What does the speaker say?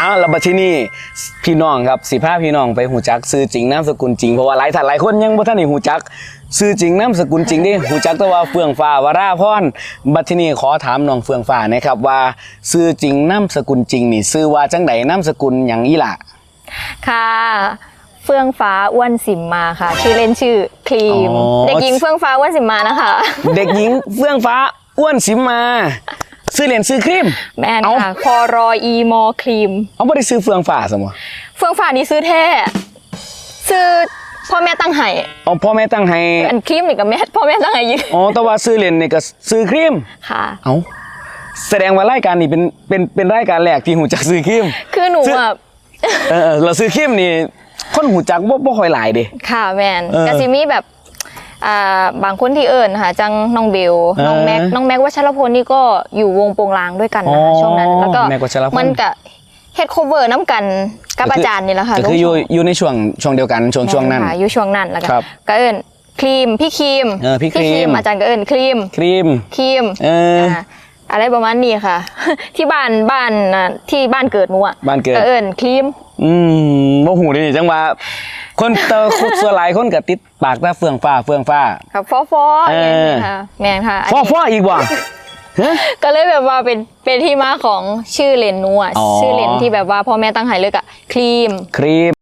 เอาแล้วบัดที่นี่พี่น้องครับสิพาพี่น้องไปหูจักซื้อจริงนามสกุลจริงเพราะว่าหลายท่านหลายคนยังบ่ทันได้หูจักซื้อจริงนามสกุลจริงเดิหูจักแต่ว่าเฟื่องฟ้าวราพรบัดที่นี่ขอถามน้องเฟื่องฟ้านะครับว่าซื้อจริงนามสกุลจริงนี่ซื้อว่าจังไดนามสกุลหยังอีหล่ะค่ะ เฟื่องฟ้าอ้วนสิมมาค่ะ ชื่อเล่นชื่อครีม อ๋อ เด็กหญิงเฟื่องฟ้าอ้วนสิมมานะคะ เด็กหญิงเฟื่องฟ้าอ้วนสิมมา ซื้อเหรียญซื้อครีม แม่นเอาค่ะคอรออีมอครีม เอาบ่ได้ซื้อเฟื่องฟ้าสมอเฟื่องฟ้านี่ซื้อแท้ซื้อพ่อแม่ตั้งให้เอาพ่อแม่ตั้งให้ อันครีมนี่กับแม่พ่อแม่ตั้งให้อยือ๋อแต่ว่าซื้อเหรียญนี่ก็ซื้อครีม ค่ะ เอาแสดงว่ารายการนี้เป็นเป็นเป็นรายการแรกที่หูจักซื้อครีม คือหนูซื้อ อะเออเออเราซื้อครีมนี่คนหูจักบ่บ่ค่อยหลายเด้ ค่ะแมนเออ กะซิมีแบบ อ่าบางคนที่เอิญค่ะจังน้องเบลน้องแม็กเออน้องแม็กวัชรพลนี่ก็อยู่วงโปงลางด้วยกันอ๋นะอคะช่วงนั้นแล้วก็แม็กวัชรพลมันกะเฮ็ดโคเวอร์น้ำกันกับอาจารย์นี่แหละค่ะก็คือลงอยู่อยู่ในช่วงช่วงเดียวกันช่วงช่วงนั้นค่ะอยู่ช่วงนั้นแล้วก็ครับก็เอิญครีมพี่ครีมเออพี่ครีมอาจารย์ก็เอิญครีมครีมครีมเอออ่าอะไรประมาณนี้ค่ะ ที่บ้านบ้านน่ะที่บ้านเกิดหนูอะบ้านเกิดก็เอิญครีม อืมบ่หูเลยจังว่า คนเตอคุดส่วนหลายคนก็ติดปากแต่เฟืองฟ้าเฟืองฟ้ากับฟอฟอเออเนี่ยค่ะแมนค่ะอันฟ้อนี้ฟ้ออีกว่ะฮะก็เลยแบบว่าเป็นเป็นที่มาของชื่อเลนนัวอ๋อชื่อเลนที่แบบว่าพ่อแม่ตั้งให้เลยอะครีมครีม